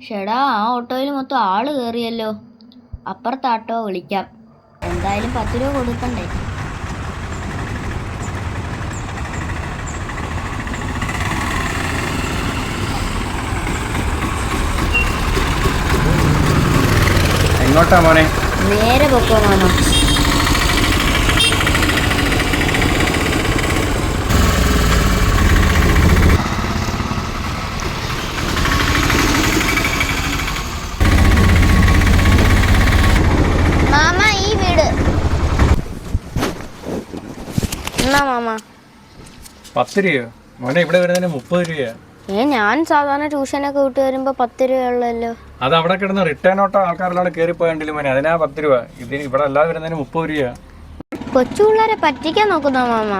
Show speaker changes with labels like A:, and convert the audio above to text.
A: ഷെടാ ആ ഓട്ടോയിൽ മൊത്തം ആൾ കയറിയല്ലോ അപ്പുറത്തെ ആട്ടോ വിളിക്കാം. എന്തായാലും പത്ത് രൂപ കൊടുക്കണ്ടേ?
B: എങ്ങോട്ടാ മോനെ?
A: നേരെ പൊക്കോ മാമ എന്നാ മാമ?
B: പത്ത് രൂപയോ? മോനെ ഇവിടെ വരുന്നതിന് മുപ്പത് രൂപയാ?
A: ഏ ഞാൻ സാധാരണ ട്യൂഷനൊക്കെ വിട്ട് വരുമ്പോ പത്ത് രൂപയുള്ളല്ലോ.
B: അത് അവിടെ കിടന്ന് റിട്ടേൺ ഓട്ടോ ആൾക്കാരെല്ലാം കയറി പോയണ്ടില്ല മോനെ? അതിനാ പത്ത് രൂപ. ഇതിന് ഇവിടെ അല്ലാതെ വരുന്നതിന് മുപ്പത് രൂപയാ?
A: കൊച്ചു പിള്ളേരെ പറ്റിക്കാൻ നോക്കുന്ന മാമ?